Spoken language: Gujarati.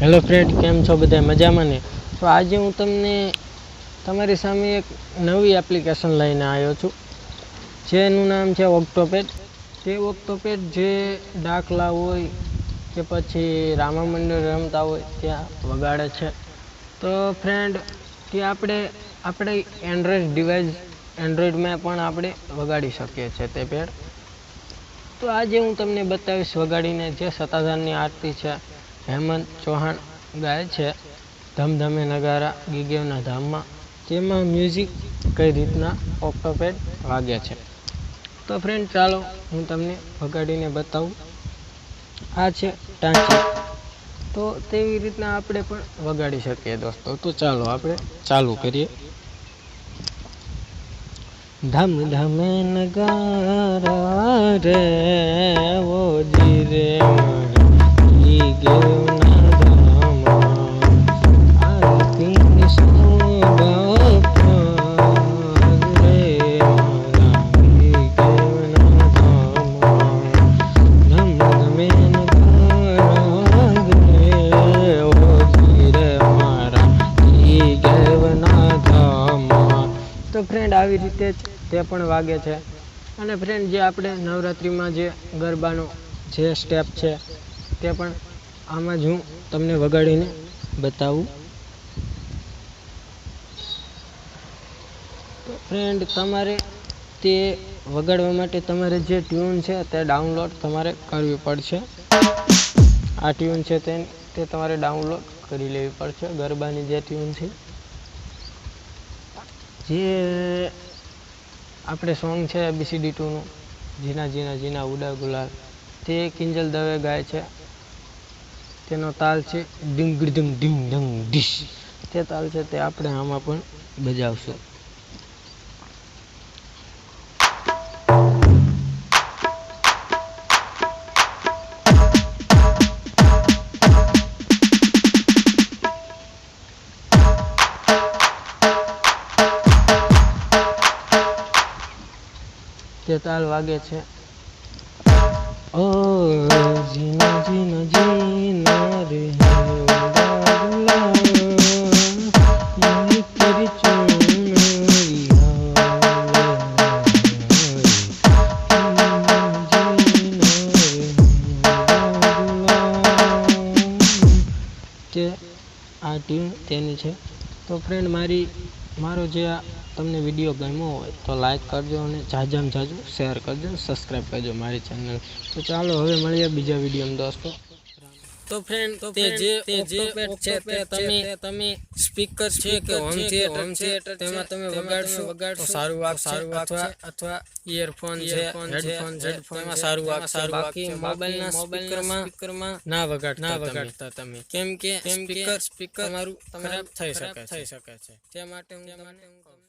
હેલો ફ્રેન્ડ કેમ છો બધા? મજામાં ને? તો આજે હું તમને તમારી સામે એક નવી એપ્લિકેશન લઈને આવ્યો છું. જેનું નામ છે ઓક્ટોપેડ તે ઓક્ટોપેડ જે દાખલા હોય કે પછી રામા મંદિર રમતા હોય ત્યાં વગાડે છે. તો ફ્રેન્ડ કે આપણે આપણે એન્ડ્રોઈડ ડિવાઇસ એન્ડ્રોઈડમાં પણ આપણે વગાડી શકીએ છીએ તે પેડ તો આજે હું તમને બતાવીશ વગાડીને જે સત્તાધારની આરતી છે. હેમંત ચૌહાણ ગાય છે. ધમધમે નગારા ગીગેવના ધામમાં તેમાં મ્યુઝિક કઈ રીતના ઓક્ટોપેડ વાગે છે. તો ફ્રેન્ડ ચાલો હું તમને વગાડીને બતાવું. આ છે ટાંકી. તો તેવી રીતના આપણે પણ વગાડી શકીએ દોસ્તો. તો ચાલો આપણે ચાલુ કરીએ. ધમ ધમે નગારા રે, ઓ જી રે તો ફ્રેન્ડ આવી રીતે જ તે પણ વાગે છે. અને ફ્રેન્ડ જે આપણે નવરાત્રિમાં જે ગરબાનો જે સ્ટેપ છે તે પણ આમાં જ હું તમને વગાડીને બતાવું. તો ફ્રેન્ડ તમારે તે વગાડવા માટે તમારે જે ટ્યુન છે તે ડાઉનલોડ તમારે કરવી પડશે. આ ટ્યુન છે તે તમારે ડાઉનલોડ કરી લેવી પડશે ગરબાની જે ટ્યુન છે. જે આપણે સોંગ છે એબીસીડી ટુનું જીના જીના જીના ઉડા ગુલાલ, તે કિંજલ દવે ગાય છે. તેનો તાલ છે ડિંગ ડીંગ ડિંગ ડંગ ડીશ. તે તાલ છે તે આપણે આમાં પણ બજાવશું. તે તાલ વાગે છે. ઓ જીના જીના જીના રે આ ટીમ તેની છે. તો ફ્રેન્ડ મારી મારો જે આ તમને વીડિયો ગમ્યો હોય તો લાઇક કરજો અને જાજામાં જાજુ શેર કરજો સબસ્ક્રાઈબ કરજો મારી ચેનલ તો ચાલો હવે મળીએ બીજા વિડીયોમાં દોસ્તો. તો ફ્રેન્ડ તે જે તે જે છે તે તમે તમે સ્પીકર છે કે હોમ થિયેટર હોમ થિયેટર તેમાં તમે વગાડશો વગાડશો. સારું વાગ સારું અથવા અથવા ઇયરફોન છે હેડફોન છે તેમાં સારું વાગ સારું બાકી મોબાઈલના સ્પીકરમાં સ્પીકરમાં ના વગાડ ના વગાડતા તમે. કેમ કે સ્પીકર સ્પીકર તમારું ખરાબ થઈ શકે થઈ શકે છે. તે માટે હું તમને